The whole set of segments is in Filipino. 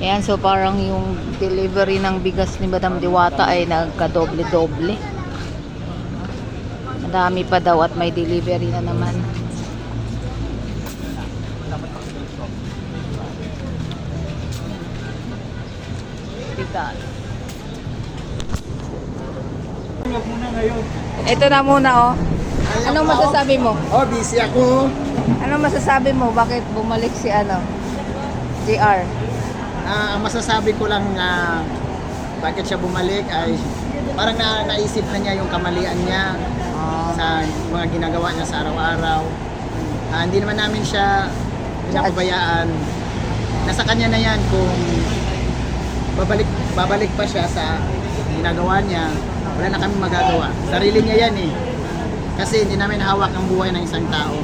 Ayan, so parang yung delivery ng bigas ni Madam Diwata ay nagkadoble-doble. Madami pa daw at may delivery na naman. Bigas. Ito na muna oh. Anong masasabi mo? Oh, busy ako. Anong masasabi mo? Bakit bumalik si ano? JR. Ang masasabi ko lang na bakit siya bumalik ay parang na, naisip na niya yung kamalian niya sa mga ginagawa niya sa araw-araw. Ah, hindi naman namin siya pinapabayaan. Nasa kanya na yan kung babalik babalik pa siya sa ginagawa niya. Wala na kami magagawa. Sarili niya yan eh. Kasi hindi namin hawak ang buhay ng isang tao.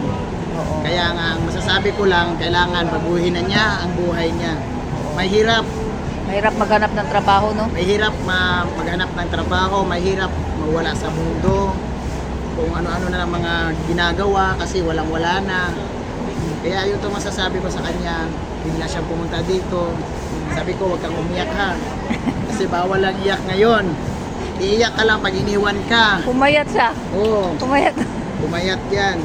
Kaya nga, ang masasabi ko lang, kailangan baguhin na niya ang buhay niya. Mahirap, Mahirap maghanap ng trabaho, no? mahirap ma maghanap ng trabaho, mahirap mawala sa mundo, kung ano-ano na lang mga ginagawa kasi walang-wala na. Kaya yun to masasabi ko sa kanya, bigla siyang pumunta dito. Sabi ko, huwag kang umiyak ha. Kasi bawal lang iyak ngayon. Iiyak ka lang pag iniwan ka. Pumayat siya. Oo, Pumayat. pumayat yan.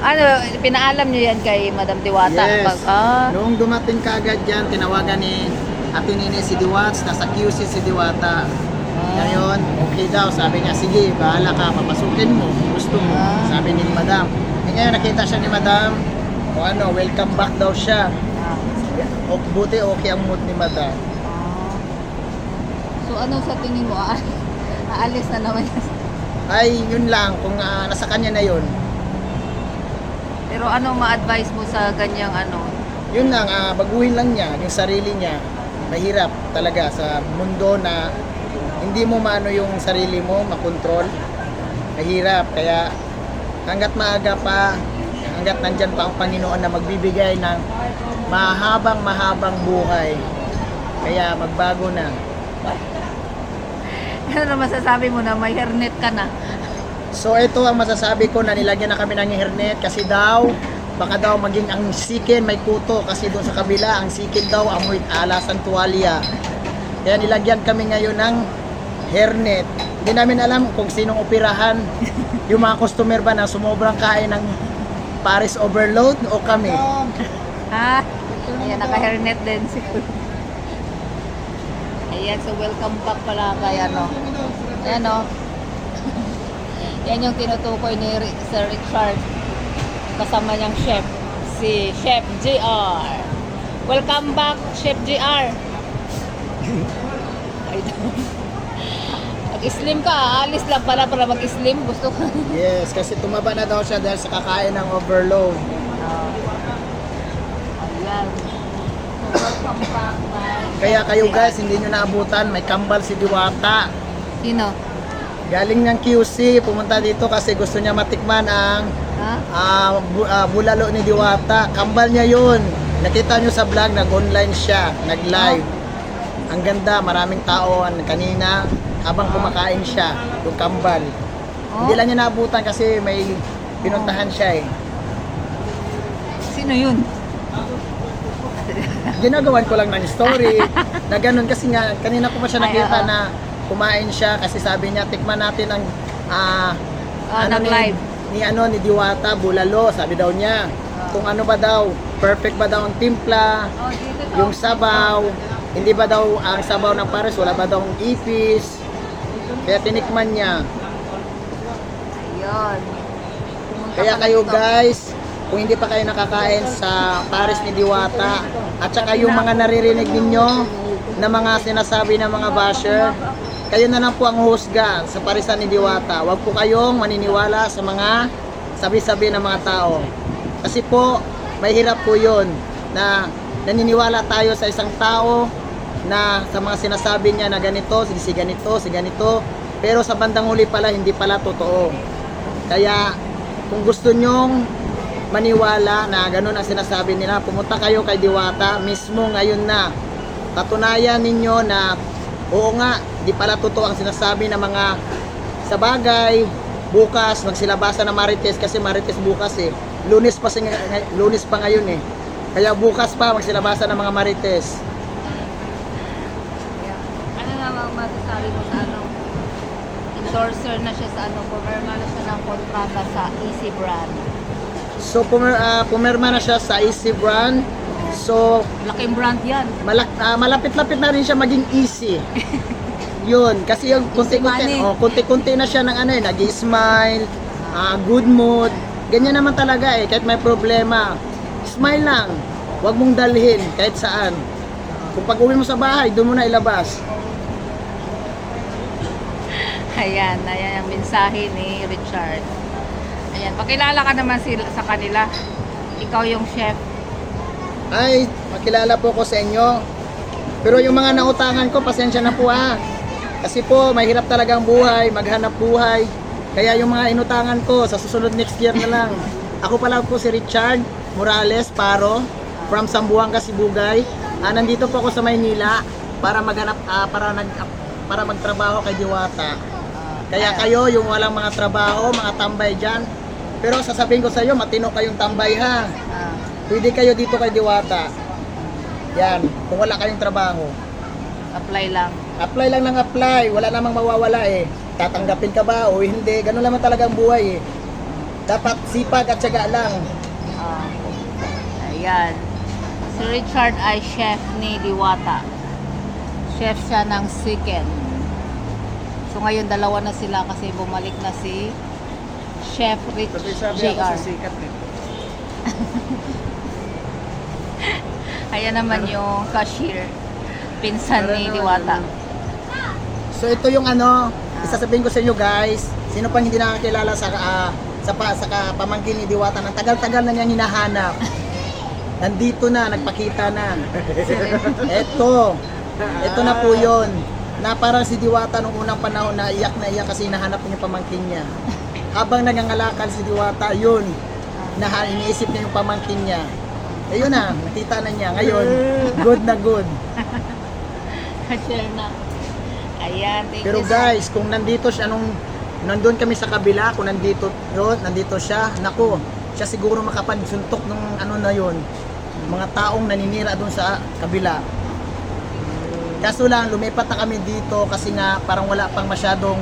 Ano, pinaalam niyo yan kay Madam Diwata? Yes. Pag, ah, Noong dumating kagad dyan, tinawagan ni Ate Nini si Diwats, nasa QC si Diwata. Ngayon, okay daw. Sabi niya, sige, bahala ka, papasukin mo. Gusto mo. Ah. Sabi ni Madam. Eh, ngayon, nakita siya ni Madam. O ano, welcome back daw siya. ah, O, buti okay ang mood ni Madam. ah. So ano sa tingin mo? Ah, aalis na naman yan. Ay, yun lang. Kung ah, nasa kanya na yun. Pero ano ma-advise mo sa ganyang ano? Yun lang, ah, baguhin lang niya yung sarili niya. Mahirap talaga sa mundo na hindi mo maano yung sarili mo, makontrol. Mahirap. Kaya hanggat maaga pa, hanggat nandyan pa ang Panginoon na magbibigay ng mahabang mahabang buhay. Kaya magbago na. Ano masasabi mo na may hernet ka na? So ito ang masasabi ko na nilagyan na kami ng hernet kasi daw baka daw maging ang sikin may kuto kasi doon sa kabila ang sikin daw amoy alasan tuwalya. Kaya nilagyan kami ngayon ng hernet. Hindi namin alam kung sinong operahan. Yung mga customer ba na sumobrang kain ng Paris overload o kami. Ha? Ayan, naka-hernet din si Ayan, so welcome back pala kay ano. Ayan o. Yan yung tinutukoy ni Sir Richard. Kasama niyang chef. Si Chef JR. Welcome back, Chef JR. Mag-slim ka, aalis lang pala para mag-slim. Gusto ko. Yes, kasi tumaba na daw siya dahil sa kakain ng overload. Ayan. Welcome back, Kaya kayo guys, hindi nyo naabutan, may kambal si Diwata. Sino? Galing ng QC, pumunta dito kasi gusto niya matikman ang Ha? ah, bu- ah, bulalo ni Diwata. Kambal niya yun. Nakita nyo sa vlog, nag-online siya, nag-live. Ang ganda, maraming tao an- kanina habang kumakain siya, yung kambal. Oh? Hindi lang niya naabutan kasi may pinuntahan siya eh. Sino yun? Ginagawan ko lang ng story na ganun kasi nga kanina ko pa siya Ay, nakita oo. na kumain siya kasi sabi niya tikman natin ang ah, Ah, ni, nag-live. ni ano ni Diwata bulalo sabi daw niya. Kung ano ba daw perfect ba daw ang timpla Oh, yung sabaw hindi ba daw ang sabaw ng pares wala ba daw ang ipis. Kaya tinikman niya. Ayun. Pumunta Kaya ka kayo guys, kung hindi pa kayo nakakain sa Paris ni Diwata, at saka yung mga naririnig ninyo na mga sinasabi ng mga basher, kayo na lang po ang husga sa parisan ni Diwata. Huwag po kayong maniniwala sa mga sabi-sabi ng mga tao. Kasi po, may hirap po yun na naniniwala tayo sa isang tao na sa mga sinasabi niya na ganito, si, ganito, si ganito, pero sa bandang huli pala, hindi pala totoo. Kaya kung gusto nyong maniwala na ganun ang sinasabi nila, pumunta kayo kay Diwata mismo ngayon na. Patunayan ninyo na oo nga, di pala totoo ang sinasabi ng mga sa bagay. Bukas, magsilabasan na Marites kasi Marites bukas eh. Lunes pa, si, lunes pa ngayon eh. Kaya bukas pa magsilabasan ng mga Marites. ma- masasabi mo sa ano? Endorser na siya sa ano, pumirma na siya ng kontrata sa Easy Brand. So pumer, ah, pumirma na siya sa Easy Brand. So Laking brand yan. malak, ah, malapit-lapit na rin siya maging easy. Yun, kasi yung kunti-kunti, oh, kunti-kunti na siya ng ano eh, nag-smile, ah, good mood. Ganyan naman talaga eh, kahit may problema. Smile lang. Huwag mong dalhin kahit saan. Kung pag uwi mo sa bahay, doon mo na ilabas. Ayan, ayan ang mensahe ni Richard. Ayan, pakilala ka naman sila, sa kanila. Ikaw yung chef. Ay, makilala po ko sa inyo. Pero yung mga nautangan ko, pasensya na po ha. Kasi po, mahirap talagang buhay, maghanap buhay. Kaya yung mga inutangan ko, sa susunod next year na lang. Ako pala po si Richard Morales Paro from Sambuanga, Sibugay. Ah, nandito po ako sa Maynila para maghanap ah, para nag para magtrabaho kay Diwata. Kaya kayo yung walang mga trabaho, mga tambay diyan. Pero sasabihin ko sa iyo, matino kayong tambay ha. Pwede kayo dito kay Diwata. Yan, kung wala kayong trabaho. apply lang. Apply lang ng apply, wala namang mawawala eh. Tatanggapin ka ba o hindi, ganun naman talaga ang buhay eh. Dapat sipag at syaga lang. Ah, ayan. Si Richard ay chef ni Diwata. Chef siya ng Siken. So ngayon dalawa na sila kasi bumalik na si Chef Rich JR. sikat eh. Ayan naman yung cashier. Pinsan ni Diwata. So ito yung ano, isasabihin ko sa inyo guys, sino pang hindi nakakilala sa ah, sa, pa, sa ka- pamangkin ni Diwata, ng tagal-tagal na niyang hinahanap. Nandito na, nagpakita na. Ito, ito na po yun. Na parang si Diwata nung unang panahon na iyak na iyak kasi hinahanap niya yung pamangkin niya. Habang nangangalakal si Diwata, yun, na iniisip niya yung pamangkin niya. Ayun na, nakita na niya. Ngayon, good na good. Cashier na. Ayan, thank Pero you. guys, kung nandito siya nung nandun kami sa kabila, kung nandito yun, nandito siya, nako, siya siguro makapagsuntok ng ano na yun, mga taong naninira doon sa kabila. Kaso lang, lumipat na kami dito kasi nga parang wala pang masyadong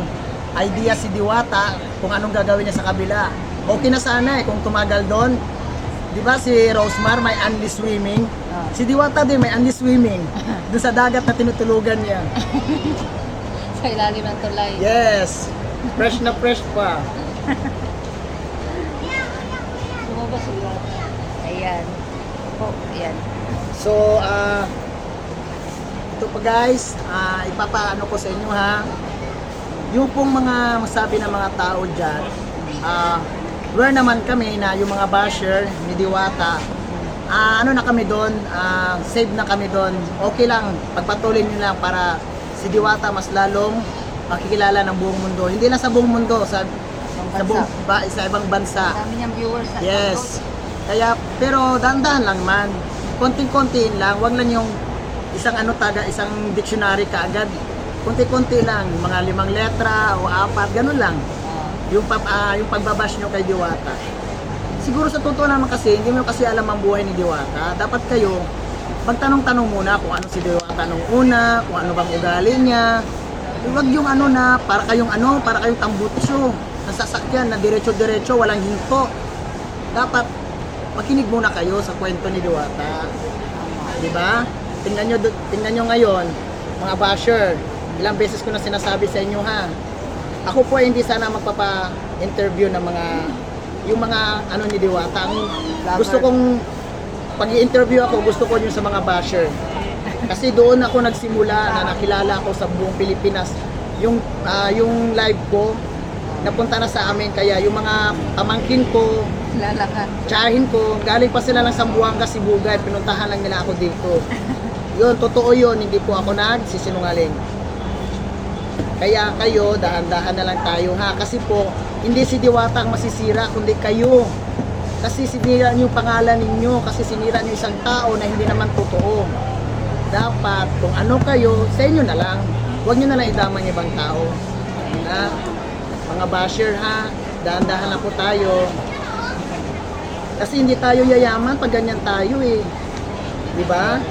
idea si Diwata kung anong gagawin niya sa kabila. Okay na sana eh kung tumagal doon. Di ba si Rosemar may unli swimming? Ah. Si Diwata din may unli swimming. Doon sa dagat na tinutulugan niya. Sa ilalim ng tulay. Yes. Fresh na fresh pa. Lumabas si Diwata. Ayan. Po, ayan. So, ah ito pa guys, ah ipapaano ko sa inyo ha. Yung pong mga masabi ng mga tao dyan, ah aware naman kami na yung mga basher ni Diwata, ah ano na kami doon, ah save na kami doon. Okay lang, pagpatuloy nyo lang para si Diwata mas lalong makikilala ng buong mundo. Hindi lang sa buong mundo, sa, sa, buong, ba, sa ibang bansa. Dami niyang viewers. sa Yes. Kaya, pero dahan-dahan lang man. Konting-konti lang. Wag lang yung isang ano taga, isang dictionary kaagad. Konti-konti lang. Mga limang letra o apat. Ganun lang. Yung, pap, ah, yung pagbabash nyo kay Diwata. Siguro sa totoo naman kasi, hindi mo kasi alam ang buhay ni Diwata. Dapat kayo, magtanong-tanong muna kung ano si Diwata nung una, kung ano bang ugali niya. Huwag yung ano na, para kayong ano, para kayong tambutso. Nasasakyan na diretso-diretso, walang hinto. Dapat, makinig muna kayo sa kwento ni Diwata. Di ba? Tingnan nyo, tingnan nyo ngayon, mga basher, ilang beses ko na sinasabi sa inyo ha. Ako po ay hindi sana magpapa-interview ng mga, yung mga ano ni Diwata. Ang gusto kong, pag i-interview ako, gusto ko yung sa mga basher. Kasi doon ako nagsimula na nakilala ako sa buong Pilipinas. Yung, ah, yung live ko, napunta na sa amin. Kaya yung mga pamangkin ko, kilala ka. tsahin ko, galing pa sila ng Sambuanga, Sibugay, pinuntahan lang nila ako dito. Yun, totoo yun, hindi po ako nagsisinungaling. Kaya kayo, dahan-dahan na lang tayo ha. Kasi po, hindi si Diwata ang masisira, kundi kayo. Kasi sinira niyo pangalan ninyo, kasi sinira niyo isang tao na hindi naman totoo. Dapat, kung ano kayo, sa inyo na lang. Huwag niyo na lang idamang ibang tao. Ha? Mga basher ha, dahan-dahan na po tayo. Kasi hindi tayo yayaman pag ganyan tayo eh. Di ba?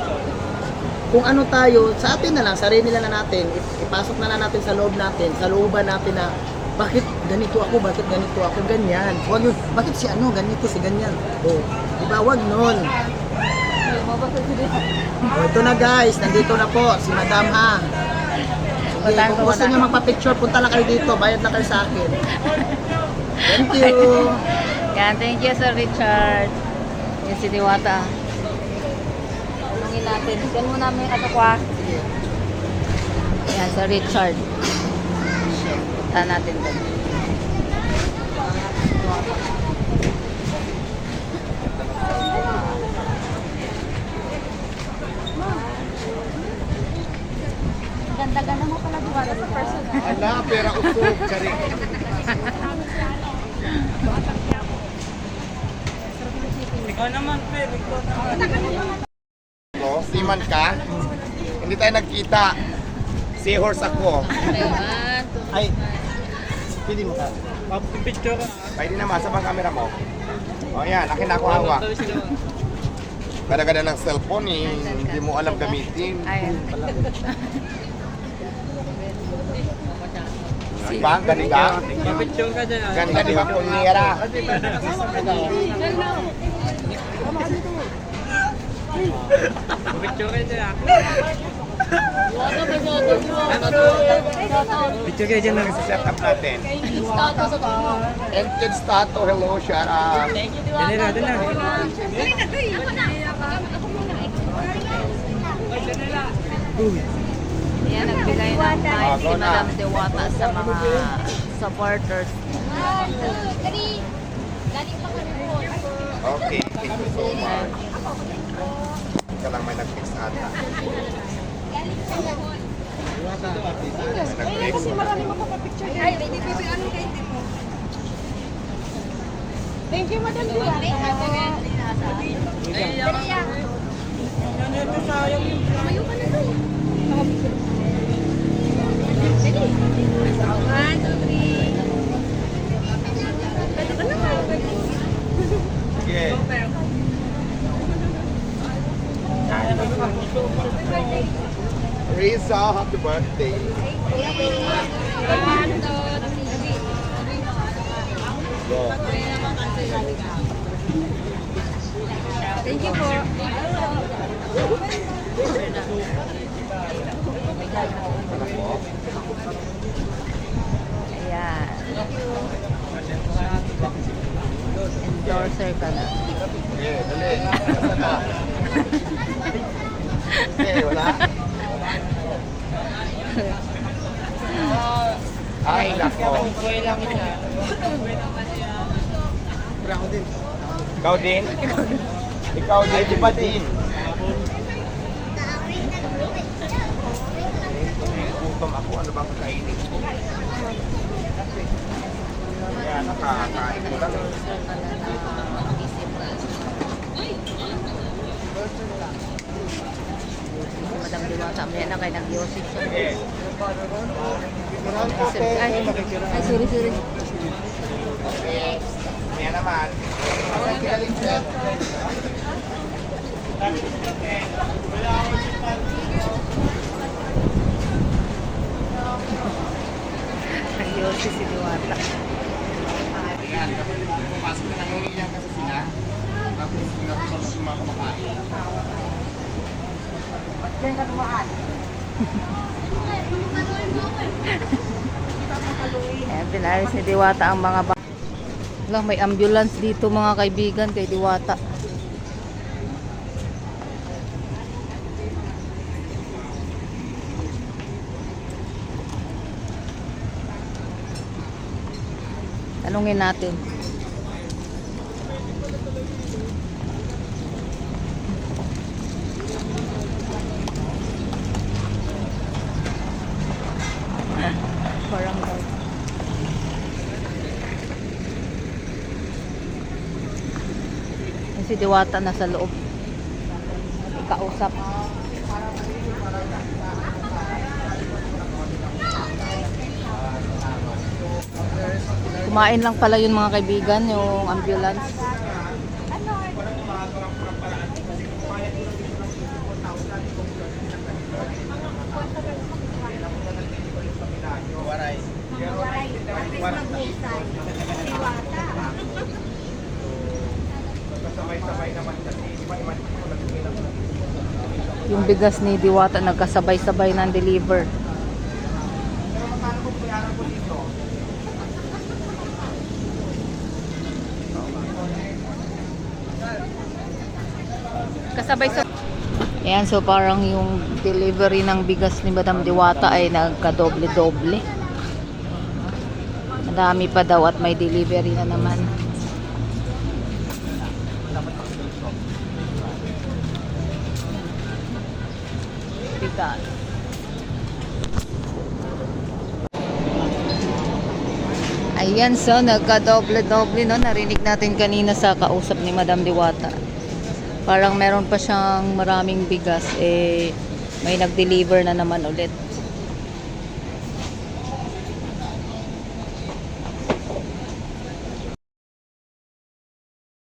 Kung ano tayo, sa atin na lang, sarili na lang natin, ip- ipasok na lang natin sa loob natin, sa looban natin na bakit ganito ako, bakit ganito ako, ganyan. Huwag yun, bakit si ano, ganito, si ganyan. O, di ba, huwag nun. O, ito na guys, nandito na po, si Madam Ha. Wala, kung gusto niyo magpa-picture, punta lang kayo dito, bayad na kayo sa akin. Thank you. Yan, thank you Sir Richard. Yan si Diwata. Tanungin natin. Diyan mo namin yung katukwa. Yan, Sir Richard. Punta natin doon. Ganda-ganda mo pala Diwata sa personal. Ala, pera usog, kari. Ko, seaman ka? Hindi tayo nagkita. Seahorse ako. Ay, pili mo ka. Pwede naman, sa bang camera mo? O yan, akin ako hawak. Ganda-ganda ng cellphone eh, hindi mo alam gamitin. Ayun. Diba? Ganda? Ganda di ba kunyera? Picture kayo dyan lang. Set up natin. Entered stato, hello, shout out. Dali na, dali na. Yan, nagbigay ng mic si. Madam Dewata sa mga supporters. Okay, thank you so much. Ika lang may nag-fix ata. May nag-fix. Thank you, Madam Diwata. One, two, three. Pwede ba naman? Sige. Risa, happy birthday. Two, three. Go. Thank you po. Ayan. Endorser ka na. Sige, dali. Sige, wala. Ay, nako. Ikaw din? Ikaw din, di ba din? Gutom ako, ano bang kakainin ko? Kaya nakakain ko lang. Isip Madam Diwata, may na kayo nag-yosip siya. Sige. Ay, ay, sorry, sorry. Kaya naman. Nag-yosip si Diwata. Ayan, kapag pumasok na nangungi yan kasi sila. Tapos sila sa mga kumakain. Ayan, pinaayos ni Diwata ang mga ba lang may ambulance dito mga kaibigan kay Diwata. Tanungin natin. Barangay. Yung si Diwata nasa loob. Kausap. Kumain lang pala yun mga kaibigan, yung ambulance. Yung bigas ni Diwata nagkasabay-sabay ng deliver. Kasabay sa Ayan, so parang yung delivery ng bigas ni Madam Diwata ay nagkadoble-doble. Madami pa daw at may delivery na naman. Bigas. Ayan, so nagka-doble-doble, no? Narinig natin kanina sa kausap ni Madam Diwata. Parang meron pa siyang maraming bigas, eh, may nag-deliver na naman ulit.